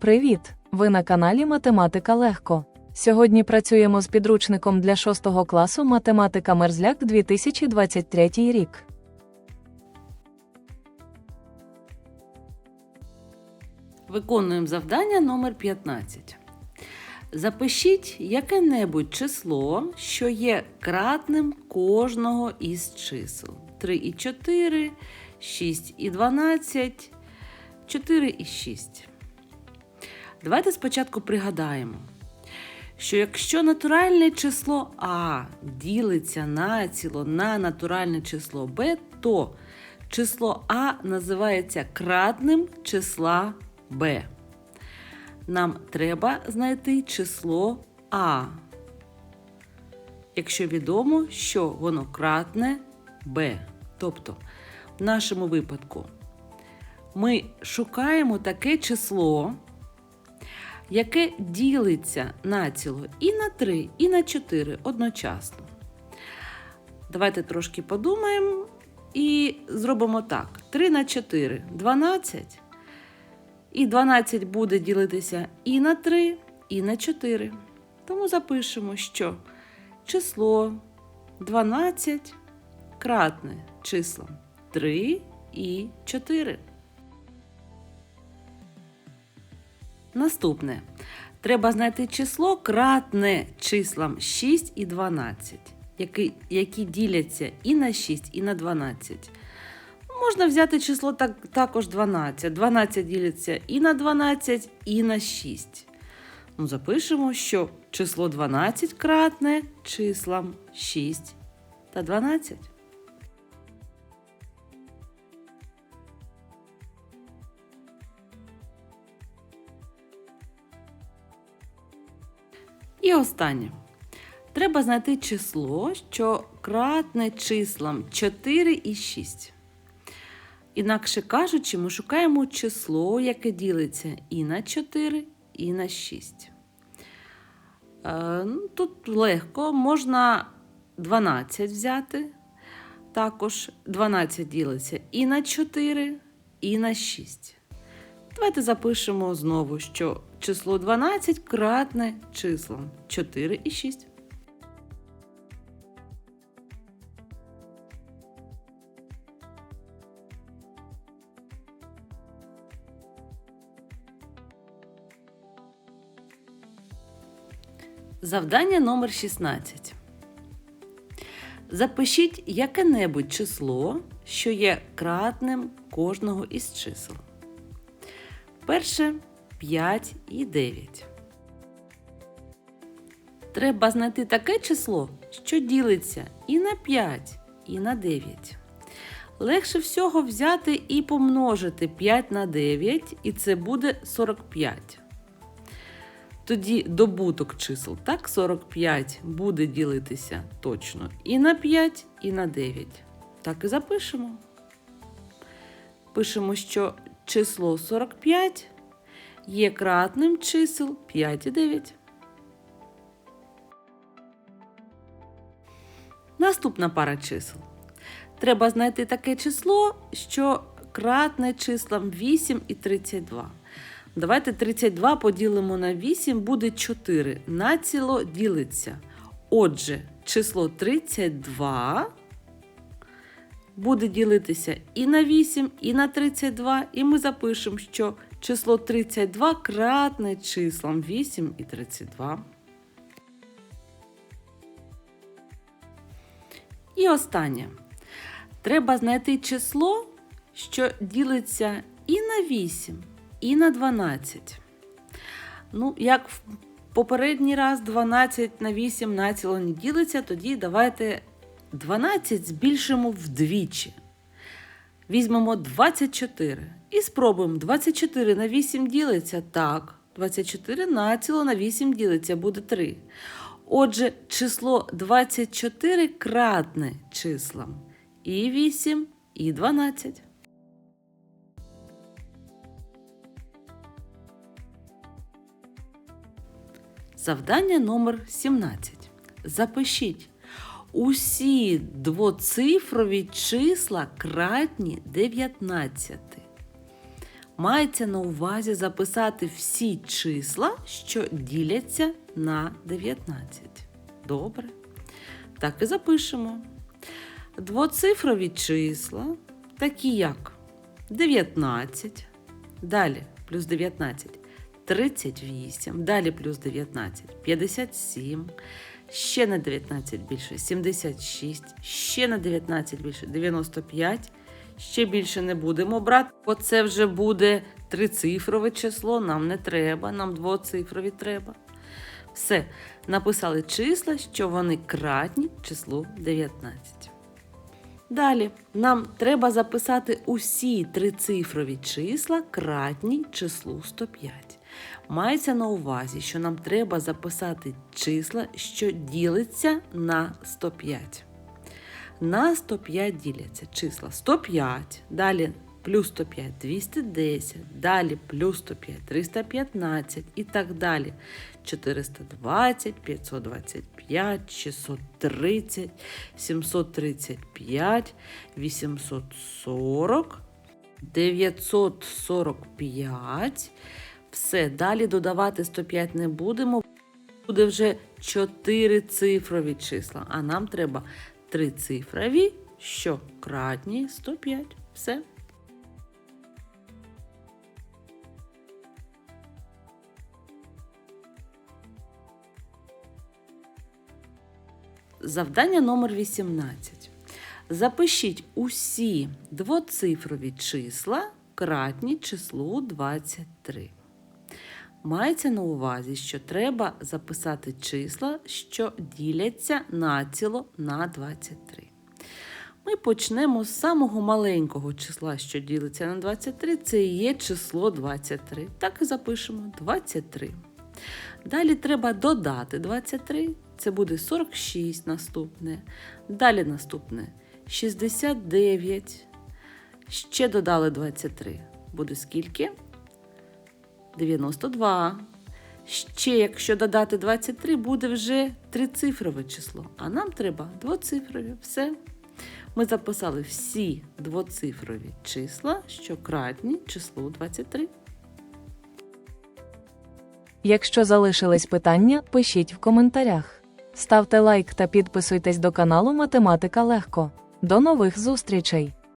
Привіт! Ви на каналі Математика Легко. Сьогодні працюємо з підручником для 6 класу Математика Мерзляк 2023 рік. Виконуємо завдання номер 15. Запишіть яке-небудь число, що є кратним кожного із чисел. 3 і 4, 6 і 12, 4 і 6. Давайте спочатку пригадаємо, що якщо натуральне число А ділиться націло на натуральне число Б, то число А називається кратним числа Б. Нам треба знайти число А. Якщо відомо, що воно кратне Б. Тобто, в нашому випадку ми шукаємо таке число, яке ділиться націло і на 3, і на 4 одночасно. Давайте трошки подумаємо і зробимо так: 3 на 4 12. І 12 буде ділитися і на 3, і на 4. Тому запишемо, що число 12 кратне числам 3 і 4. Наступне. Треба знайти число кратне числам 6 і 12, які, які діляться і на 6, і на 12. Можна взяти число так, також 12. 12 ділиться і на 12, і на 6. Ну, запишемо, що число 12 кратне числам 6 та 12. І останнє. Треба знайти число, що кратне числам 4 і 6. Інакше кажучи, ми шукаємо число, яке ділиться і на 4, і на 6. Е, ну, Тут легко, можна 12 взяти. Також 12 ділиться і на 4, і на 6. Давайте запишемо знову, що число 12 кратне числам 4 і 6. Завдання номер 16. Запишіть яке-небудь число, що є кратним кожного із чисел. Перше 5 і 9. Треба знайти таке число, що ділиться і на 5, і на 9. Легше всього взяти і помножити 5 на 9, і це буде 45. Тоді добуток чисел, так, 45 буде ділитися точно і на 5, і на 9. Так і запишемо. Пишемо, що число 45 є кратним чисел 5 і 9. Наступна пара чисел. Треба знайти таке число, що кратне числам 8 і 32. Давайте 32 поділимо на 8, буде 4. Націло ділиться. Отже, число 32 буде ділитися і на 8, і на 32. І ми запишемо, що число 32 кратне числам 8 і 32. І останнє. Треба знайти число, що ділиться і на 8, і на 12. Ну, як в попередній раз 12 на 8 націло не ділиться, тоді давайте 12 збільшимо вдвічі. Візьмемо 24 і спробуємо 24 на 8 ділиться. Так, 24 націло на 8 ділиться, буде 3. Отже, число 24 кратне числам і 8, і 12. Завдання номер 17. Запишіть усі двоцифрові числа кратні 19. Мається на увазі записати всі числа, що діляться на 19. Добре. Так і запишемо. Двоцифрові числа, такі як 19, далі плюс 19, 38, далі плюс 19, 57, ще на 19 більше 76, ще на 19 більше 95, ще більше не будемо брати, бо це вже буде трицифрове число, нам не треба, нам двоцифрові треба. Все, написали числа, що вони кратні числу 19. Далі нам треба записати усі трицифрові числа кратні числу 105. Мається на увазі, що нам треба записати числа, що ділиться на 105. На 105 діляться числа 105, далі плюс 105 210, далі плюс 105 315 і так далі. 420, 525, 630, 735, 840, 945. Все, далі додавати 105 не будемо. Буде вже 4 цифрові числа, а нам треба 3 цифрові, що кратні 105. Все. Завдання номер 18. Запишіть усі двоцифрові числа кратні числу 23. Мається на увазі, що треба записати числа, що діляться націло на 23. Ми почнемо з самого маленького числа, що ділиться на 23, це і є число 23. Так і запишемо 23. Далі треба додати 23, це буде 46 наступне. Далі наступне 69. Ще додали 23. Буде скільки? 92. Ще, якщо додати 23, буде вже трицифрове число. А нам треба двоцифрові. Все. Ми записали всі двоцифрові числа, що кратні числу 23. Якщо залишились питання, пишіть в коментарях. Ставте лайк та підписуйтесь до каналу Математика Легко. До нових зустрічей!